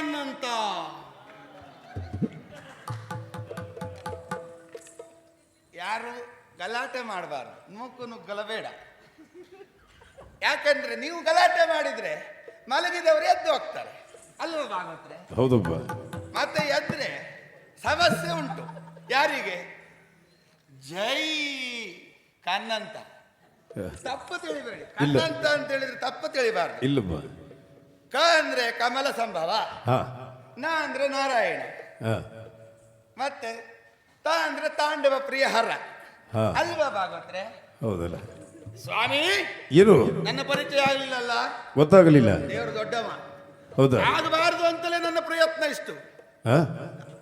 ಕಣ್ಣಂತ ಯಾರು ಗಲಾಟೆ ಮಾಡಬಾರ್ದು ಮೂಕು ನುಗ್ಗಲ ಬೇಡ ಯಾಕಂದ್ರೆ ನೀವು ಗಲಾಟೆ ಮಾಡಿದ್ರೆ ಮಲಗಿದವರು ಎದ್ದು ಹೋಗ್ತಾರೆ. ಅಲ್ವಾ ಭಾಗವತ್ರೆ? ಹೌದಪ್ಪ. ಮತ್ತೆ ಎದ್ರೆ ಸಮಸ್ಯೆ ಉಂಟು. ಯಾರಿಗೆ? ಜೈ ಕನ್ನಂತ. ತಪ್ಪು ತಿಳಿಬೇಡಿ. ಕನ್ನಂತ ಅಂತ ಹೇಳಿದ್ರೆ ತಪ್ಪು ತಿಳಿಬಾರ್ದು. ಇಲ್ಲಪ್ಪ. ಕ ಅಂದ್ರೆ ಕಮಲ ಸಂಭವ. ಹಾ. ನ ಅಂದ್ರೆ ನಾರಾಯಣ. ಹಾ. ಮತ್ತೆ ತ ಅಂದ್ರೆ ತಾಂಡವ ಪ್ರಿಯ ಹರ ಹಾ. ಅಲ್ವಾ ಭಾಗವತ್ರೆ? ಹೌದಲ್ಲ. ಸ್ವಾಮಿ! ಏನು ನನ್ನ ಪರಿಚಯ ಆಗಲಿಲ್ಲಲ್ಲ? ಗೊತ್ತಾಗಲಿಲ್ಲ. ದೇವರು ದೊಡ್ಡವ. ಹೌದಾ? ಆಗಬಾರದು ಅಂತಲೇ ನನ್ನ ಪ್ರಯತ್ನ ಇಷ್ಟು. ಹಾ?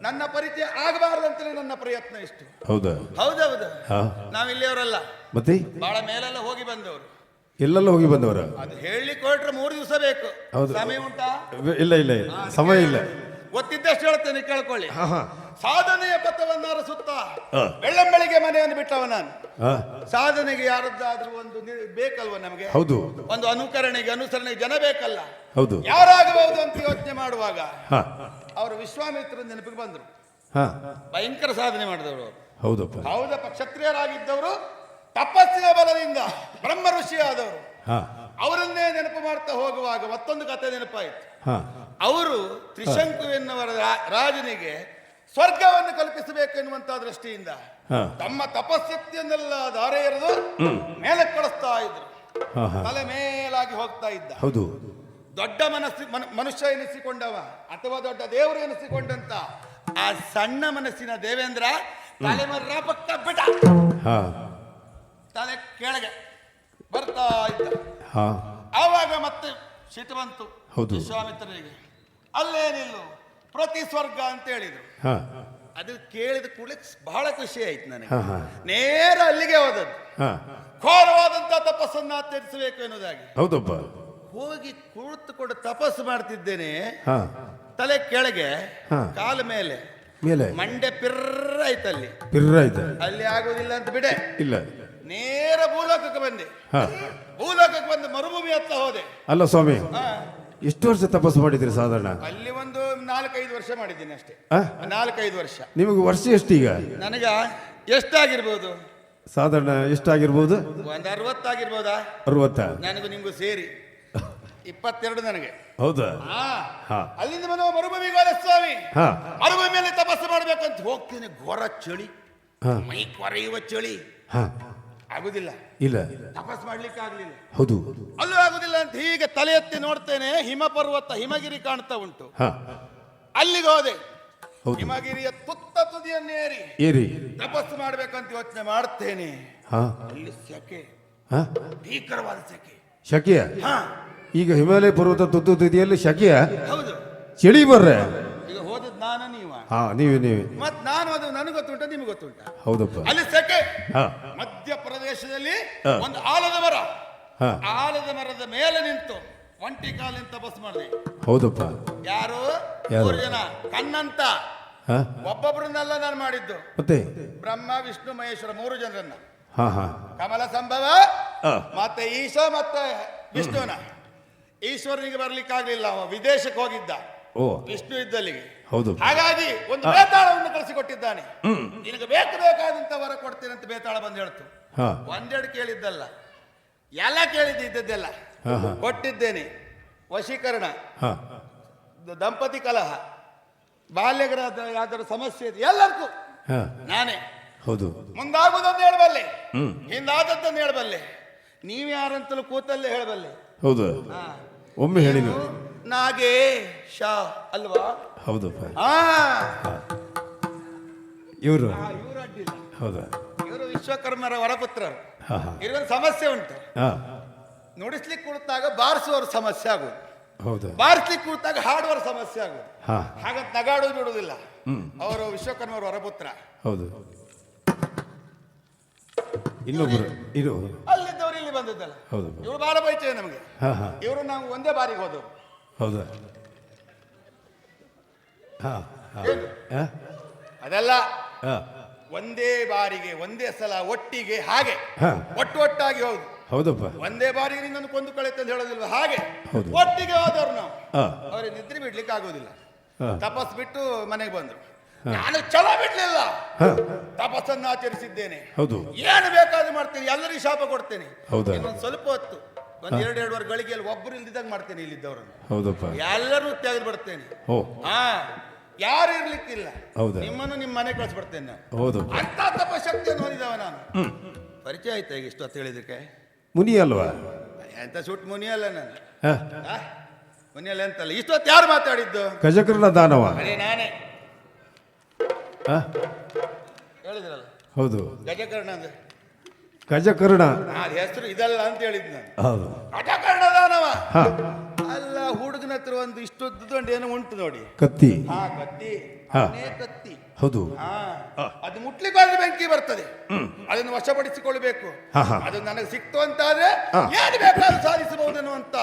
ನನ್ನ ಪರಿಚಯ ಆಗಬಾರದು ಅಂತಲೇ ನನ್ನ ಪ್ರಯತ್ನ ಇಷ್ಟು. ಹೌದಾ? ಹೌದೌದು. ನಾವು ಇಲ್ಲಿಯವರಲ್ಲ ಮತ್ತೆ? ಬಹಳ ಮೇಲೆಲ್ಲ ಹೋಗಿ ಬಂದವರು. ಎಲ್ಲೆಲ್ಲ ಹೋಗಿ ಬಂದವರು? ಅದು ಹೇಳಲಿಕ್ಕೆ ಹೊರಟ್ರೆ ಮೂರು ದಿವಸ ಬೇಕು. ಹೌದು. ಸಮಯ ಉಂಟಾ? ಇಲ್ಲ ಇಲ್ಲ ಇಲ್ಲ. ಸಮಯ ಇಲ್ಲ. ಗೊತ್ತಿದ್ದಷ್ಟು ಹೇಳ್ತೇನೆ ಕೇಳ್ಕೊಳ್ಳಿ. ಸಾಧನೆಯ ಪಥವನ್ನ ಅರಸುತ್ತಾ ಹಾ. ಬೆಳ್ಳಂಬೆಳಿಗ್ಗೆ ಮನೆಯನ್ನು ಬಿಟ್ಟವ ನಾನು. ಹಾ. ಸಾಧನೆಗೆ ಯಾರದ್ದಾದ್ರೂ ಒಂದು ನಿ- ಬೇಕಲ್ವ ನಮಗೆ? ಹೌದು. ಒಂದು ಅನುಕರಣೆಗೆ ಅನುಸರಣೆಗೆ ಜನ ಬೇಕಲ್ಲ. ಹೌದು. ಯಾರಾಗಬಹುದು ಅಂತ ಯೋಚನೆ ಮಾಡುವಾಗ ಹಾ. ಅವರು ವಿಶ್ವಾಮಿತ್ರ ನೆನಪಿಗೆ ಬಂದರು. ಹಾ. ಭಯಂಕರ ಸಾಧನೆ ಮಾಡಿದವರು ಹೌದಪ್ಪ. ಹೌದಪ್ಪ. ಕ್ಷತ್ರಿಯರಾಗಿದ್ದವರು ತಪಸ್ಸಿನ ಬಲದಿಂದ ಬ್ರಹ್ಮ ಋಷಿಯಾದವರು. ಅವರನ್ನೇ ನೆನಪು ಮಾಡ್ತಾ ಹೋಗುವಾಗ ಮತ್ತೊಂದು ಕಥೆ ನೆನಪಾಯಿತು. ಅವರು ತ್ರಿಶಂಕು ಎನ್ನುವರ ರಾ- ರಾಜನಿಗೆ ಸ್ವರ್ಗವನ್ನು ಕಲ್ಪಿಸಬೇಕು ಎನ್ನುವಂತಹ ದೃಷ್ಟಿಯಿಂದ ತಮ್ಮ ತಪಸ್ಸಕ್ತಿಯನ್ನೆಲ್ಲ ದಾರೆ ಎರೆದು ಮೇಲೆ ಕಳಿಸ್ತಾ ಇದ್ರು. ತಲೆ ಮೇಲಾಗಿ ಹೋಗ್ತಾ ಇದ್ದ. ಹೌದು. ದೊಡ್ಡ ಮನಸ್ಸು ಮನ- ಮನುಷ್ಯ ಎನಿಸಿಕೊಂಡವ ಅಥವಾ ದೊಡ್ಡ ದೇವರು ಎನಿಸಿಕೊಂಡಂತ ಆ ಸಣ್ಣ ಮನಸ್ಸಿನ ದೇವೇಂದ್ರ ತಲೆ ಮರ್ರ ಪಕ್ಕ ಬಿಟ ಹಾ. ತಲೆ ಕೆಳಗೆ ಬರ್ತಾ ಇದ್ದ. ಹಾ. ಆವಾಗ ಮತ್ತೆ ಸಿಟ್ಟು ಬಂತು. ಹೌದು. ವಿಶ್ವಾಮಿತ್ರನಿಗೆ ಅಲ್ಲೇ ನಿಲ್ಲು ಪ್ರತಿ ಸ್ವರ್ಗ ಅಂತ ಹೇಳಿದ್ರು. ಹಾ. ಅದು ಕೇಳಿದ ಕೂಡಲೇ ಬಹಳ ಖುಷಿ ಆಯ್ತು ನನಗೆ. ಹಾ ಹಾ. ನೇರ ಅಲ್ಲಿಗೆ ಹೋದದ್ದು. ಹಾ. ಘೋರವಾದಂತ ತಪಸ್ಸನ್ನ ಆಚರಿಸಬೇಕು ಎನ್ನುವುದಾಗಿ. ಹೌದಪ್ಪ. ಹೋಗಿ ಕುಳಿತುಕೊಂಡು ತಪಸ್ಸು ಮಾಡ್ತಿದ್ದೇನೆ. ಹಾ. ತಲೆ ಕೆಳಗೆ ಹಾ. ಕಾಲ ಮೇಲೆ. ಮೇಲೆ. ಮಂಡೆ ಪಿರ್ರ ಆಯ್ತಲ್ಲಿ ಪಿರ್ರ ಆಯ್ತಾ ಅಲ್ಲಿ ಆಗೋದಿಲ್ಲ ಅಂತ ಬಿಡೆ. ಇಲ್ಲ. ನೇರ ಭೂಲೋಕಕ್ಕೆ ಬಂದೆ. ಭೂಲೋಕಕ್ಕೆ ಬಂದು ಮರುಭೂಮಿ ಹತ್ತ ಹೋದೆ. ಅಲ್ಲ ಸ್ವಾಮಿ. ಎಷ್ಟು ವರ್ಷ ತಪಸ್ಸು ಮಾಡಿದ್ರಿ ಸಾಧಾರಣ? ಅಲ್ಲಿ ಒಂದು ನಾಲ್ಕೈದು ವರ್ಷ ಮಾಡಿದ್ದೀನಿ ಅಷ್ಟೇ. ಆ? ನಾಲ್ಕೈದು ವರ್ಷ. ನಿಮಗೆ ವರ್ಷ ಎಷ್ಟು ಈಗ? ನನಗ ಎಷ್ಟಾಗಿರ್ಬೋದು? ಸಾಧಾರಣ ಎಷ್ಟಾಗಿರ್ಬೋದು? ಒಂದು ಅರವತ್ತಾಗಿರ್ಬೋದಾ? ಅರವತ್ತ? ನನಗೂ ನಿಮ್ಗೂ ಸೇರಿ. ಇಪ್ಪತ್ತೆರಡು ನನಗೆ. ಹೌದಾ. ಅಲ್ಲಿಂದ ಬಂದು ಮರುಭೂಮಿ ಸ್ವಾಮಿ. ಹಾ. ಮರುಭೂಮಿಯಲ್ಲಿ ತಪಸ್ಸು ಮಾಡ್ಬೇಕಂತ ಹೋಗ್ತೀನಿ. ಘೋರ ಚಳಿ. ಮೈ ಕೊರೆಯುವ ಚಳಿ. ಹಾ. ಆಗುದಿಲ್ಲ. ಇಲ್ಲ. ತಪಸ್ ಮಾಡ್ಲಿಕ್ಕೆ ಆಗ್ಲಿಲ್ಲ. ಹೌದು. ಅಲ್ಲೂ ಆಗುದಿಲ್ಲ ಅಂತ ಹೀಗೆ ತಲೆ ಎತ್ತಿ ನೋಡ್ತೇನೆ ಹಿಮ ಪರ್ವತ ಹಿಮಗಿರಿ ಕಾಣ್ತಾ ಉಂಟು. ಹಾ. ಅಲ್ಲಿಗೆ ಹೋದೆ. ಹೌದು. ಹಿಮಗಿರಿಯ ತುತ್ತ ತುದಿಯನ್ನೇರಿ. ಏರಿ. ತಪಸ್ಸು ಮಾಡ್ಬೇಕಂತ ಯೋಚನೆ ಮಾಡ್ತೇನೆ. ಹಾ. ಅಲ್ಲಿ ಸೆಕೆ. ಹಾ. ಭೀಕರವಾದ ಸೆಕೆ. ಶಕಿಯ? ಹಾ. ಈಗ ಹಿಮಾಲಯ ಪರ್ವತ ತುತ್ತು ತುದಿಯಲ್ಲಿ ಶಕಿಯ? ಹೌದು. ಚಳಿ ಬರ್ರೆ. ಈಗ ಹೋದದ್ ನಾನು ನೀವ. ಹಾ ನೀವೇ ನೀವೇ. ಮತ್ ನಾನು ಅದು ನನಗೆ ಗೊತ್ತುಂಟ ನಿಮ್ಗೆ ಗೊತ್ತುಂಟ? ಹೌದಪ್ಪ. ಅಲ್ಲಿ ಸೆಕೆ. ಹಾ. ಮಧ್ಯಪ್ರದೇಶದಲ್ಲಿ ಹಾ. ಒಂದು ಆಲದ ಮರ. ಆಲದ ಮರದ ಮೇಲೆ ನಿಂತು ಒಂಟಿ ಕಾಲಿನ ತಪಸ್ ಮಾಡಿದೆ ಹೌದಪ್ಪ. ಯಾರು? ಮೂರು ಜನ. ಕಣ್ಣಂತ. ಒಬ್ಬೊಬ್ಬರನ್ನೆಲ್ಲ ನಾನು ಮಾಡಿದ್ದು. ಮತ್ತೆ? ಬ್ರಹ್ಮ ವಿಷ್ಣು ಮಹೇಶ್ವರ ಮೂರು ಜನರನ್ನ. ಕಮಲ ಸಂಭವ ಮತ್ತೆ ಈಶ ಮತ್ತೆ ವಿಷ್ಣುವನ ಈಶ್ವರನಿಗೆ ಬರ್ಲಿಕ್ಕಾಗ್ಲಿಲ್ಲ ಅವ ವಿದೇಶಕ್ಕೆ ಹೋಗಿದ್ದ. ಓ. ವಿಷ್ಣು ಇದ್ದಲ್ಲಿಗೆ. ಹೌದು. ಹಾಗಾಗಿ ಒಂದು ಬೇತಾಳವನ್ನು ಕಳಿಸಿಕೊಟ್ಟಿದ್ದಾನೆ. ನಿನಗೆ ಬೇಕು ಬೇಕಾದಂತ ವರ ಕೊಡ್ತೀನಿ ಅಂತ ಬೇತಾಳ ಬಂದು ಹೇಳ್ತು. ಒಂದೆರಡು ಕೇಳಿದ್ದಲ್ಲ. ಎಲ್ಲ ಕೇಳಿದ್ದು ಇದ್ದದ್ದೆಲ್ಲ. ಹಾ ಹಾ. ಕೊಟ್ಟಿದ್ದೇನೆ. ವಶೀಕರಣ. ದಂಪತಿ ಕಲಹ. ಬಾಲ್ಯಗರಾದ ಯಾವ್ದಾದ್ರು ಸಮಸ್ಯೆ ಇದೆ ಎಲ್ಲರಿಗೂ. ಹಾ. ನಾನೇ. ಹೌದು. ಮುಂದಾಗುವುದನ್ನು ಹೇಳಬಲ್ಲೆ. ಹಿಂದಾದದ್ದನ್ನು ಹೇಳಬಲ್ಲೆ. ನೀವು ಯಾರಂತಲೂ ಕೂತಲ್ಲೇ ಹೇಳಬಲ್ಲೆ. ಹೌದು. ಒಮ್ಮೆ ಹೇಳಿ ನಾಗೇ ಶಾ ಅಲ್ವಾ? ಹೌದು. ಇವರು. ಹೌದಾ. ಇವರು ವಿಶ್ವಕರ್ಮರ ವರಪುತ್ರರು. ಇವ್ರಿಗೊಂದು ಸಮಸ್ಯೆ ಉಂಟು. ಹಾ. ನುಡಿಸ್ಲಿಕ್ಕೆ ಕುಳಿತಾಗ ಬಾರಿಸುವವ್ರ ಸಮಸ್ಯೆ ಆಗುದು ಹೌದು. ಬಾರಿಸ್ಲಿಕ್ಕೆ ಕುಳಿತಾಗ ಹಾಡುವರ ಸಮಸ್ಯೆ ಆಗುದು ಹಾ. ಹಾಗಂತ ನಗಾಡೋದು ಬಿಡುವುದಿಲ್ಲ. ಹ್ಮ್. ಅವರು ವಿಶ್ವಕರ್ಮರ ವರಪುತ್ರ. ಹೌದು. ಇನ್ನೊಬ್ಬರು ಇದು ಅಲ್ಲಿದ್ದವ್ರು ಇಲ್ಲಿ ಬಂದಿದ್ದಲ್ಲ. ಹೌದು. ಇವರು ಬಹಳ ಪರಿಚಯ ನಮಗೆ. ಹಾ ಹಾ. ಇವರು ನಾವು ಒಂದೇ ಬಾರಿಗೆ ಹೋದವು. ಹೌದು. ಹಾ ಹಾ. ಅದೆಲ್ಲ. ಹಾ. ಒಂದೇ ಬಾರಿಗೆ ಒಂದೇ ಸಲ ಒಟ್ಟಿಗೆ ಹಾಗೆ. ಹಾ. ಒಟ್ಟು ಒಟ್ಟಾಗಿ ಹೌದು. ಹೌದಪ್ಪ. ಒಂದೇ ಬಾರಿಗೆ ನಿನ್ನನ್ನು ಕೊಂದು ಕಳೆತ ಅಂತ ಹೇಳೋದಿಲ್ವ? ಹಾಗೆ. ಹೌದು. ಒಟ್ಟಿಗೆ ಹೋದವ್ರು ನಾವು. ಅವ್ರಿಗೆ ಅವರಿಗೆ ನಿದ್ರೆ ಬಿಡ್ಲಿಕ್ಕೆ ಆಗೋದಿಲ್ಲ. ಹಾ. ತಪಸ್ ಬಿಟ್ಟು ಮನೆಗೆ ಬಂದ್ರು. ನಾನು ಚಲೋ ಬಿಡ್ಲಿಲ್ಲ. ತಪಸ್ಸನ್ನ ತಪಸ್ಸನ್ನು ಆಚರಿಸಿದ್ದೇನೆ. ಹೌದು. ಏನು ಬೇಕಾದ್ರೂ ಮಾಡ್ತೇನೆ. ಎಲ್ಲರಿಗೂ ಶಾಪ ಕೊಡ್ತೇನೆ. ಹೌದಾ? ಇನ್ನೊಂದು ಸ್ವಲ್ಪ ಹೊತ್ತು. ಒಂದ್ ಎರಡು ಎರಡುವರೆ ಗಳಿಗೆಯಲ್ಲಿ ಒಬ್ಬರು ಇಲ್ದಿದ್ದಾಗ ಮಾಡ್ತೇನೆ ಇಲ್ಲಿದ್ದವರನ್ನು. ಹೌದಪ್ಪ. ಎಲ್ಲರೂ ತೆಗೆದು ಬಿಡ್ತೇನೆ ಓ. ಹಾ. ಯಾರು ಇರ್ಲಿಕ್ಕಿಲ್ಲ. ಹೌದು. ನಿಮ್ಮನ್ನು ನಿಮ್ಮ ಮನೆ ಕಳಿಸ್ಬಿಡ್ತೇನೆ. ನಾನು ಹೌದು ಅಂತ ಶಕ್ತಿಯನ್ನು ಹೊಂದಿದವ ನಾನು. ಪರಿಚಯ ಆಯ್ತು ಈಗ ಇಷ್ಟು ಹೊತ್ತು ಹೇಳಿದಕ್ಕೆ ಮುನಿ ಅಲ್ವಾ? ಎಂತ ಸುಟ್ ಮುನಿ ಅಲ್ಲ ನಾನು. ಹಾ. ಆ? ಎಂತಲ್ಲ ಇಷ್ಟೊತ್ತು ಯಾರು ಮಾತಾಡಿದ್ದು? ಕಜಕರ್ಣ ದಾನವ. ಅದೇ ನಾನೇ. ಹಾ? ಹೇಳಿದ್ರಲ್ಲ. ಹೌದು. ಗಜಕರ್ಣ ಅಂದ್ರೆ? ಗಜಕರ್ಣ. ಅದ ಹೆಸರು ಇದಲ್ಲ ಅಂತ ಹೇಳಿದ್ ನಾನು. ಹೌದು. ಗಜಕರ್ಣ ದಾನವ. ಹಾ. ಅಲ್ಲ ಇಷ್ಟು ಒಂದು ಇಷ್ಟೊಂದು ಏನೋ ಉಂಟು ನೋಡಿ. ಕತ್ತಿ. ಹಾ ಕತ್ತಿ. ಹಾ. ಅದೇ ಕತ್ತಿ. ಹೌದು. ಹಾ. ಅದು ಮುಟ್ಲಿಕ್ಕಾದ್ರೆ ಬೆಂಕಿ ಬರ್ತದೆ. ಅದನ್ನು ವಶಪಡಿಸಿಕೊಳ್ಬೇಕು ಹಾ, ಹಾ. ಅದು ನನಗೆ ಸಿಕ್ತು ಅಂತಾದ್ರೆ ಹಾ. ಏನು ಬೇಕಾದ್ರೂ ಸಾಧಿಸಬಹುದು ಅಂತ.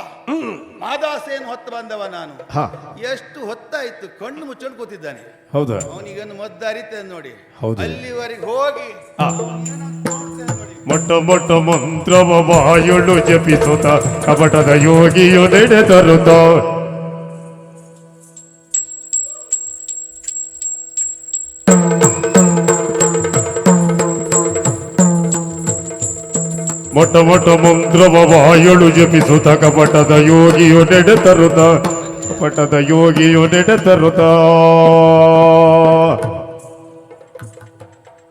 ಮಾದಾಸೆಯನ್ನು ಹೊತ್ತು ಬಂದವ ನಾನು. ಹಾ. ಎಷ್ಟು ಹೊತ್ತಾಯ್ತು ಕಣ್ಣು ಮುಚ್ಚಲು ಕೂತಿದ್ದಾನೆ. ಹೌದಾ. ಅವನಿಗನ್ನು ಮದ್ದು ಅರಿತೇನೆ ನೋಡಿ. ಹೌದು. ಅಲ್ಲಿವರೆಗೆ ಹೋಗಿ ನೋಡಿ ಮೊಟ್ಟ ಮೊಟ್ಟ ಮಂತ್ರವ ಬಾಯೊಳು ಜಪಿಸುತ್ತ ಕಪಟದ ಯೋಗಿಯು ನೆಡೆ ಮೊಟ್ಟ ಮಂತ್ರವ ವಾಯಳು ಜಪಿಸುತ್ತ ಕಪಟದ ಯೋಗಿಯು ನೆಡೆ ತರುತ್ತ ಕಪಟದ ಯೋಗಿಯು ನೆಡೆ ತರುತ್ತ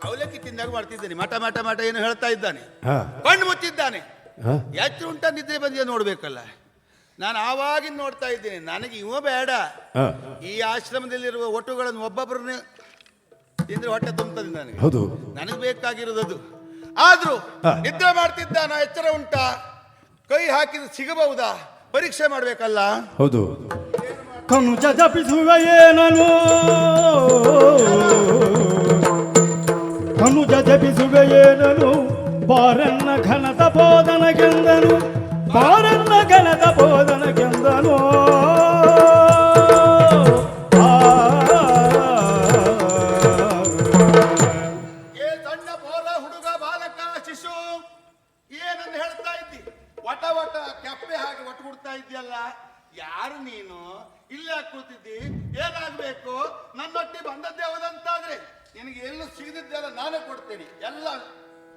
ಅವಲಕ್ಕಿ ತಿಂದಾಗ ಮಾಡ್ತಿದ್ದೇನೆ ಮಠ ಮಠ ಮಠ ಏನು ಹೇಳ್ತಾ ಇದ್ದಾನೆ. ಹಾ. ಕಣ್ಣು ಮುಚ್ಚಿದ್ದಾನೆ. ಹಾ. ಎಷ್ಟು ಉಂಟ ನಿದ್ರೆ ಬಂದಿದೆ ನೋಡ್ಬೇಕಲ್ಲ. ನಾನು ಆವಾಗಿನ ನೋಡ್ತಾ ಇದ್ದೇನೆ ನನಗೆ ಇವ ಬೇಡ. ಹಾ. ಈ ಆಶ್ರಮದಲ್ಲಿರುವ ಒಟ್ಟುಗಳನ್ನು ಒಬ್ಬೊಬ್ಬರನ್ನೇ ತಿಂದ್ರೆ ಹೊಟ್ಟೆ ತುಂಬುತ್ತದೆ ನನಗೆ. ಹೌದು. ನನಗೆ ಬೇಕಾಗಿರೋದು ಆದ್ರೂ ನಿದ್ರೆ ನಿದ್ರೆ ನಾ ಎಚ್ಚರ ಉಂಟಾ. ಕೈ ಹಾಕಿದ್ರೆ ಸಿಗಬಹುದಾ? ಪರೀಕ್ಷೆ ಮಾಡ್ಬೇಕಲ್ಲ? ಹೌದು. ಕನುಜ ಜಪಿಸುವ ಏನನು? ಕನುಜ ಜಪಿಸುವ ಏನನು? ಬಾರನ್ನ ಘನತ ಬೋಧನಗೆಂದನು? ಬಾರನ್ನ ಘನತ ಬೋಧನಗೆಂದನು? ಎಲ್ಲೂ ಸಿಗದಿದ್ದೆಲ್ಲ ನಾನೇ ಕೊಡ್ತೇನೆ. ಎಲ್ಲ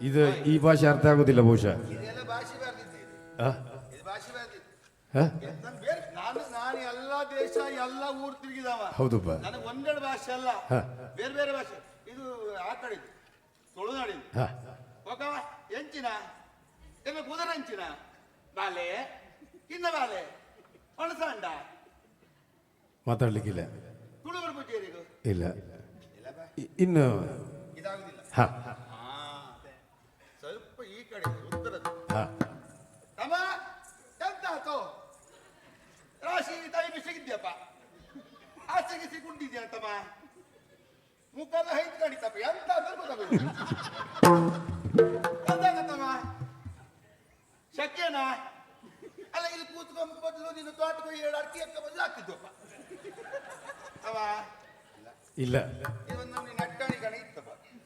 ಇದು ಈ ಭಾಷೆ ಅರ್ಥ ಆಗೋದಿಲ್ಲ ಬಹುಶಃ. ಇದೆಲ್ಲ ಭಾಷೆ ಬರ್ದಿದ್ದೆ ಇದು. ಇದು ಭಾಷೆ ಬರ್ದಿದ್ದು. ಹಾ ನಾನು ಬೇರೆ ನಾನು ನಾನು ಎಲ್ಲ ದೇಶ ಎಲ್ಲ ಊರು ತಿರುಗಿದವ. ಹೌದಪ್ಪ. ನನಗೆ ಒಂದೆರಡು ಭಾಷೆ ಅಲ್ಲ. ಹಾ. ಬೇರೆ ಬೇರೆ ಭಾಷೆ. ಇದು ಆ ಕಡೆದು ತುಳುನಾಡಿನ ಹಾ ಹೋಗವ? ಎಂಚಿನ ಕುದುರೆ ಕುದರಂಚಿನ ಬಾಲೆ? ಇನ್ನ ಬಾಲೆ? ಒಣಸಂಡ ಮಾತಾಡ್ಲಿಕ್ಕಿಲ್ಲ. ತುಳುವರು ಪೂಜೆರಿಗೂ ಇಲ್ಲ. ಇ- ಇನ್ನು ಹಾ. ಸ್ವಲ್ಪ ಈ ಕಡೆ ಉತ್ತರದ ಹಾ. ತಮ್ಮ ಎಂತಾತು ರಾಶಿ ತಾಯಿ ಬಿಸಿಗಿದ್ಯಪ್ಪ ಆಚೆಗೆ ಸಿಗುಂಡಿದ್ಯಾ ತಮ್ಮ ಮುಖದ ಹೈತ್ ಕಾಣಿತಪ್ಪ ಎಂತ ಗೊತ್ತಾಗುದು ಎಂತಾಗತ್ತಮ್ಮ ಶಕ್ಯನಾ ಅಲ್ಲ ಇಲ್ಲಿ. ಕೂತ್ಕೊಂಡ್ ಬದಲು ನೀನು ತೋಟಕ್ಕೆ ಎರಡು ಏಳು ಅಡಿಕೆ ಎಕ್ಕ ಬದಲು ಆಗ್ತಿದ್ವಪ್ಪ ಅವ ಇಲ್ಲ. ಇದೊಂದು ನಮ್ಗೆ ನಟ್ಟಾಣಿ ಇತ್ತಪ್ಪ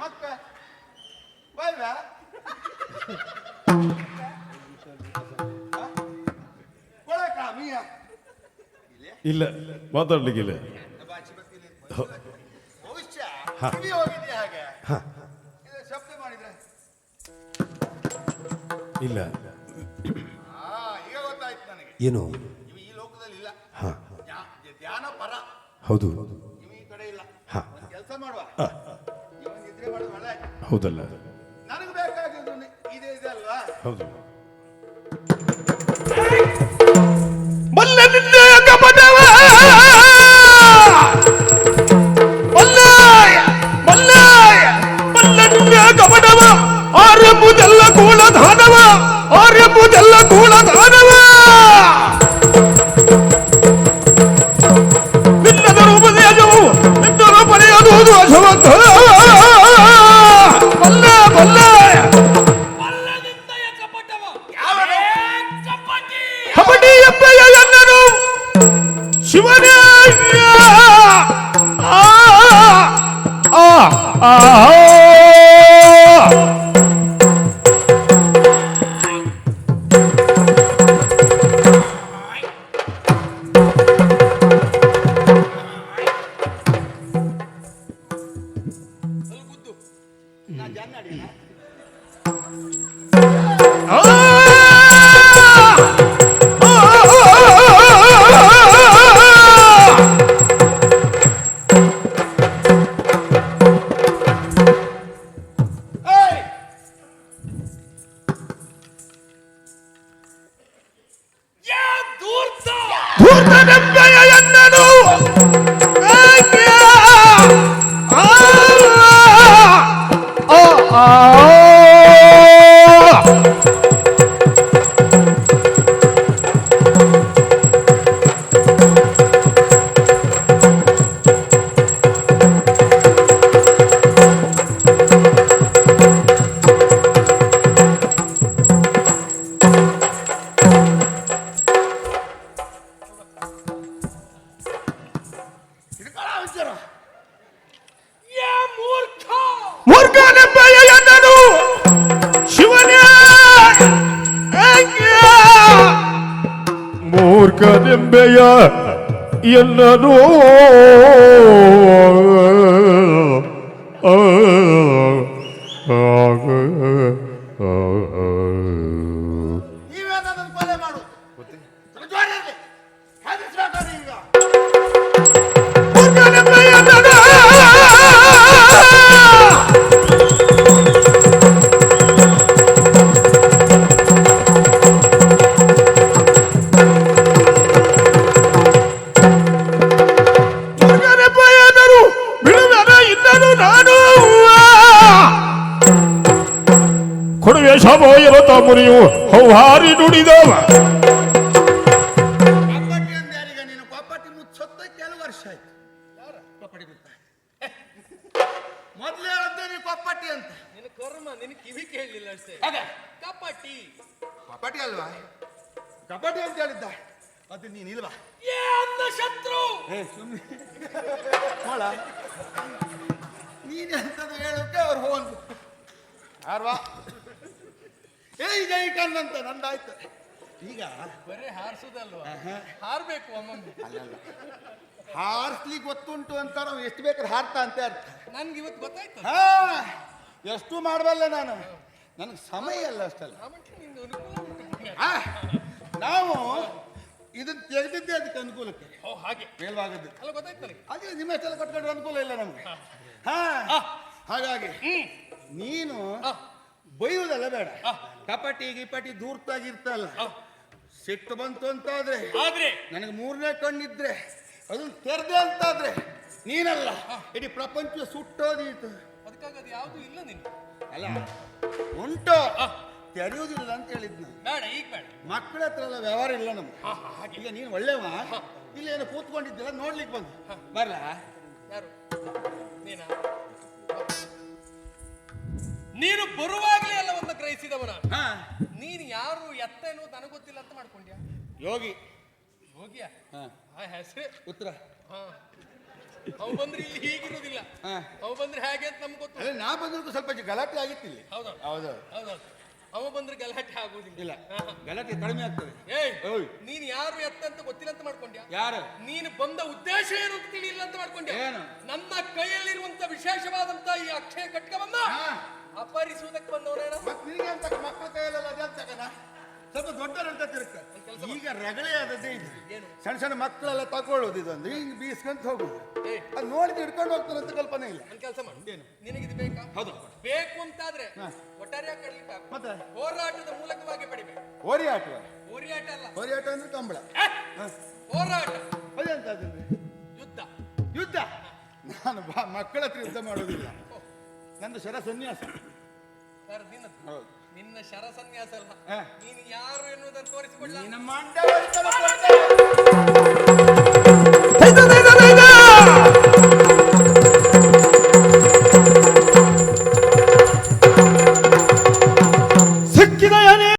ಮಕ್ಕ ಬೈವಾ ಕೊಳಕ ಮೀಯ ಇಲ್ಲ ಮಾತಾಡ್ಲಿಕ್ಕಿಲ್ಲ ಭವಿಷ್ಯ ಕಿವಿ ಹೋಗಿದೆ ಹಾಗೆ? ಇದು ಶಬ್ದ ಮಾಡಿದ್ರೆ. ಇಲ್ಲ. ಆ ಈಗ ಗೊತ್ತಾಯ್ತು ನನಗೆ. ಏನು? ನೀವು ಈ ಲೋಕದಲ್ಲಿ ಇಲ್ಲ. ಧ್ಯಾನ ಪರ. ಹೌದು. ಹೌದಲ್ಲ? ನನಗೆ ಬೇಕಾಗಿದ್ದು ಧಾನವ ಇದೇ ಇದೆ ಅಲ್ವಾ? ಹೌದು. ನಿನ್ನ ಕಪಟವ ಆರೆಂಬುದೆಲ್ಲ ಕೂಳ ದಾನವ ಆರೆಂಬುದೆಲ್ಲ ಕೂಳ ದಾನವ Buradan Embe'ye لنور ವರ್ಷ ಆಯ್ತು. ಹೌಹಾರಿ ಮುತ್ತ ಮೊದ್ಲು ಹೇಳದ್ದೆ ನೀನು ಕಪ್ಪಟ್ಟಿ ಅಂತ. ನಿನ್ನ ಕರ್ಮ ನಿನ್ನ ಕಿವಿ ಕೇಳಲಿಲ್ಲ ಅಷ್ಟೇ. ಹಾಗೆ ಕಪಟಿ ಕಪ್ಪಟ್ಟಿ ಅಲ್ವಾ? ಕಪ್ಪಟ್ಟಿ ಅಂತ ಹೇಳಿದ್ದ. ಅದು ನೀನ್ ಇಲ್ವಾ? ಏ ಅಂದ ಶತ್ರು! ನೋಡ ನೀನ್ ಎಂತದು ಹೇಳೋಕೆ ಅವ್ರು ಹೋನ್ ಯಾರ್ವಾ? ಏಯ್ ಜೈ ಕಣ್ಣಂತ ನಂದಾಯ್ತು. ಈಗ ಬರೀ ಹಾರಿಸುದಲ್ವಾ ಹಾರ್ಬೇಕು ಒಮ್ಮೊಮ್ಮೆ. ಅಲ್ಲಲ್ಲ ಹಾರಿಸ್ಲಿಕ್ಕೆ ಗೊತ್ತುಂಟು ಅಂತ ನಾವು ಎಷ್ಟು ಬೇಕಾದ್ರೆ ಹಾರ್ತಾ ಅಂತ ಅರ್ಥ. ನನ್ಗೆ ಇವತ್ತು ಗೊತ್ತಾಯ್ತು ಹಾ ಎಷ್ಟು ಮಾಡಬಲ್ಲ ನಾನು? ನನಗೆ ಸಮಯ ಅಲ್ಲ ಅಷ್ಟಲ್ಲ. ಆ, ನಾವು ಇದನ್ನ ತೆಗೆದಿದ್ದೆ ಅದಕ್ಕೆ ಅನುಕೂಲಕ್ಕೆ. ಓ ಹಾಗೆ. ಮೇಲ್ಭಾಗದ್ದು. ಅಲ್ಲ ಗೊತ್ತಾಯ್ತು ನನಗೆ ಅದೇ ನಿಮ್ಮಷ್ಟೆಲ್ಲ ಕಟ್ಕೊಂಡ್ರೆ ಅನುಕೂಲ ಇಲ್ಲ ನಮ್ಗೆ. ಹಾ. ಹಾಗಾಗಿ ನೀನು ಬೈಯುವುದಲ್ಲ ಬೇಡ. ಕಪಟಿ ಗಿಪಟಿ ದೂರ್ತಾಗಿರ್ತಲ್ಲ ಸಿಟ್ಟು ಬಂತು ಅಂತಾದ್ರೆ ಆದ್ರೆ. ನನಗೆ ಮೂರನೇ ಕಣ್ಣಿದ್ರೆ ಅದನ್ನ ತೆರೆದೆ ಅಂತಾದ್ರೆ ನೀನಲ್ಲ. ಇಡೀ ಪ್ರಪಂಚ ಸುಟ್ಟೋದೀತು ಅದಕ್ಕಾಗಿ ಅದು ಯಾವುದು ಇಲ್ಲ ನೀನು ಅಲ್ಲ ಉಂಟು. ತೆರೆಯುವುದಿಲ್ಲ ಅಂತ ಹೇಳಿದ್ ನಾನು. ಬೇಡ ಈಗ ಬೇಡ. ಮಕ್ಕಳ ಹತ್ರ ಎಲ್ಲ ವ್ಯವಹಾರ ಇಲ್ಲ ನಮ್ಗೆ. ಇಲ್ಲ ನೀನು ಒಳ್ಳೆವ? ಇಲ್ಲ ಏನು ಕೂತ್ಕೊಂಡಿದ್ದೆಲ್ಲ ನೋಡ್ಲಿಕ್ಕೆ ಬಂದು. ಬರ್ಲಾ? ಯಾರು? ನೀನ? ನೀನು ಬರುವಾಗಲೇ ಎಲ್ಲವನ್ನ ಗ್ರಹಿಸಿದವನ. ನೀನು ಯಾರು ಎತ್ತ ಎನ್ನುವುದು ನನಗೆ ಗೊತ್ತಿಲ್ಲ ಅಂತ ಮಾಡ್ಕೊಂಡ್ಯಾ? ಯೋಗಿ. ಯೋಗಿಯ? ಹೆಸರು? ಉತ್ತರ. ಅವು ಬಂದ್ರೆ ಇಲ್ಲಿ ಹೀಗಿರುವುದಿಲ್ಲ. ಹಾ. ಅವು ಬಂದ್ರೆ ಹೇಗೆ ಅಂತ ನಮ್ಗೆ ಗೊತ್ತು. ಅಲ್ಲ ನಾ ಬಂದ್ರೆ ಸ್ವಲ್ಪ ಗಲಾಟೆ ಆಗಿತ್ತು ಇಲ್ಲಿ. ಹೌದು. ಹೌದು. ಹೌದೌದು ಅವ ಬಂದ್ರೆ ಗಲಾಟೆ ಆಗುವುದಿಲ್ಲ. ಇಲ್ಲ. ಗಲಾಟೆ ಕಡಿಮೆ ಆಗ್ತದೆ. ಏಯ್ ನೀನ್ ಯಾರು ಎತ್ತ ಅಂತ ಗೊತ್ತಿಲ್ಲ ಅಂತ ಮಾಡ್ಕೊಂಡ್ಯ? ಯಾರು? ನೀನು ಬಂದ ಉದ್ದೇಶ ಏನು ಅಂತ ತಿಳಿಯಿಲ್ಲ ಅಂತ ಮಾಡ್ಕೊಂಡ್ಯಾ? ಏನು? ನನ್ನ ಕೈಯಲ್ಲಿರುವಂತ ವಿಶೇಷವಾದಂತ ಈ ಅಕ್ಷಯ ಕಟ್ಕವನ್ನ ಹಾ. ಅಪಹರಿಸುವುದಕ್ಕೆ ಬಂದವನೇನ ಮತ್ ನಿನಗೆ ಅಂತ ಮಕ್ಕಳ ಕೈಯಲ್ಲೆಲ್ಲ ಅದೇ ಅಂತಕನ ಸ್ವಲ್ಪ ದೊಡ್ಡವರಂತ ತಿರುಕ. ಈಗ ರಗಳೆ ಆದದ್ದೇ ಇದು ಏನು? ಸಣ್ಣ ಸಣ್ಣ ಮಕ್ಕಳೆಲ್ಲ ತಗೊಳ್ಳೋದು ಇದೊಂದು. ಹಿಂಗ್ ಬೀಸ್ಕೊಂತ ಹೋಗುದು. ಏ. ಅದು ನೋಡಿ ಹಿಡ್ಕೊಂಡು ಹೋಗ್ತಾರೆ ಅಂತ ಕಲ್ಪನೆ ಇಲ್ಲ. ಕೆಲಸ ಮಾಡು. ಏನು? ನಿನಗಿದು ಬೇಕಾ? ಹೌದು. ಬೇಕು ಅಂತಾದ್ರೆ ಹಾ. ಒಟ್ಟಾರೆ ಕಡ್ಲಿಕ್ಕೆ ಮತ್ತೆ? ಹೋರಾಟದ ಮೂಲಕವಾಗಿ ಪಡಿಬೇಕು. ಹೋರಿಯಾಟ ಆಟವ ಹೋರಿಯಾಟ ಅಲ್ಲ. ಹೋರಿಯಾಟ ಆಟ ಅಂದ್ರೆ ಕಂಬಳ. ಏ, ಹ. ಹೋರಾಟ. ಅದೆಂತ ಅದಂದ್ರೆ ಯುದ್ಧ. ಯುದ್ಧ? ನಾನು ಬಾ ಮಕ್ಕಳ ಹತ್ರ ಯುದ್ಧ ಮಾಡೋದಿಲ್ಲ. ನಂದು ಶರ ಸನ್ಯಾಸ ನಿನ್ನ ಶರ ಸನ್ಯಾಸ ಅಲ್ಲ. ನೀನು ಯಾರು ಎನ್ನುವುದನ್ನು ತೋರಿಸಿಕೊಳ್ಳ ನಿನ್ನ ಮಂಡ